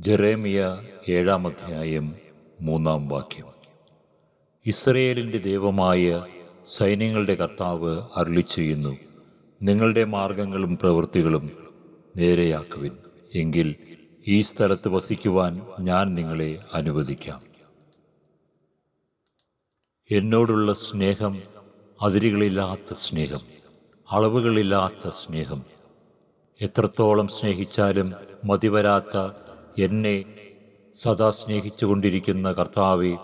ജെറേമിയ ഏഴാം അധ്യായം മൂന്നാം വാക്യം. ഇസ്രയേലിന്റെ ദൈവമായ സൈന്യങ്ങളുടെ കർത്താവ് അരുളി ചെയ്യുന്നു നിങ്ങളുടെ മാർഗങ്ങളും പ്രവൃത്തികളും നേരെയാക്കുവിൻ എങ്കിൽ ഈ സ്ഥലത്ത് വസിക്കുവാൻ ഞാൻ നിങ്ങളെ അനുവദിക്കാം. എന്നോടുള്ള സ്നേഹം അതിരുകളില്ലാത്ത സ്നേഹം അളവുകളില്ലാത്ത സ്നേഹം. എത്രത്തോളം സ്നേഹിച്ചാലും മതിവരാത്ത എന്നെ സദാ സ്നേഹിച്ചുകൊണ്ടിരിക്കുന്ന കർത്താവെ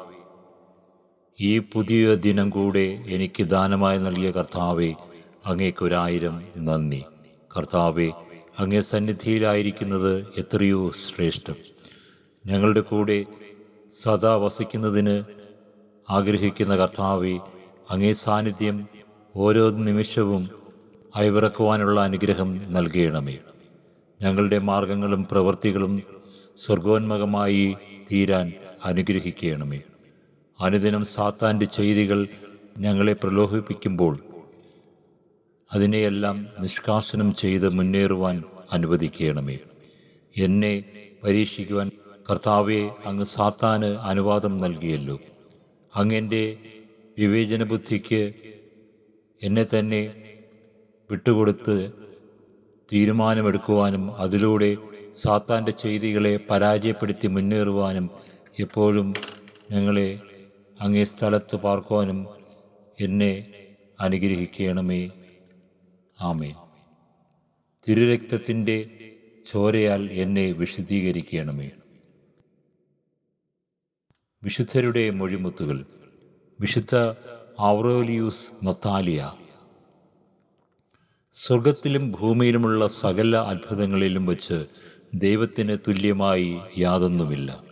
ഈ പുതിയ ദിനം കൂടെ എനിക്ക് ദാനമായി നൽകിയ കർത്താവെ അങ്ങേക്കൊരായിരം നന്ദി. കർത്താവെ അങ്ങേ സന്നിധിയിലായിരിക്കുന്നത് എത്രയോ ശ്രേഷ്ഠം. ഞങ്ങളുടെ കൂടെ സദാ വസിക്കുന്നതിന് ആഗ്രഹിക്കുന്ന കർത്താവെ അങ്ങേ സാന്നിധ്യം ഓരോ നിമിഷവും അയവിറക്കുവാനുള്ള അനുഗ്രഹം നൽകണമേ. ഞങ്ങളുടെ മാർഗങ്ങളും പ്രവൃത്തികളും സ്വർഗോന്മുഖമായി തീരാൻ അനുഗ്രഹിക്കണമേ. അനുദിനം സാത്താന്റെ ചെയ്തികൾ ഞങ്ങളെ പ്രലോഭിപ്പിക്കുമ്പോൾ അതിനെയെല്ലാം നിഷ്കാസനം ചെയ്ത് മുന്നേറുവാൻ അനുവദിക്കണമേ. എന്നെ പരീക്ഷിക്കുവാൻ കർത്താവെ അങ്ങ് സാത്താന് അനുവാദം നൽകിയല്ലോ. അങ്ങെന്റെ വിവേചന ബുദ്ധിക്ക് എന്നെ തന്നെ വിട്ടുകൊടുത്ത് തീരുമാനമെടുക്കുവാനും അതിലൂടെ സാത്താന്റെ ചെയ്തികളെ പരാജയപ്പെടുത്തി മുന്നേറുവാനും എപ്പോഴും ഞങ്ങളെ അങ്ങേ സ്ഥലത്ത് പാർക്കുവാനും എന്നെ അനുഗ്രഹിക്കണമേ. ആമേ തിരുരക്തത്തിന്റെ ചോരയാൽ എന്നെ വിശുദ്ധീകരിക്കണമേ. വിശുദ്ധരുടെ മൊഴിമുത്തുകൾ. വിശുദ്ധ ആവ്രോലിയൂസ് നൊത്താലിയ. സ്വർഗത്തിലും ഭൂമിയിലുമുള്ള സകല അത്ഭുതങ്ങളിലും വച്ച് ദൈവത്തിന് തുല്യമായി യാതൊന്നുമില്ല.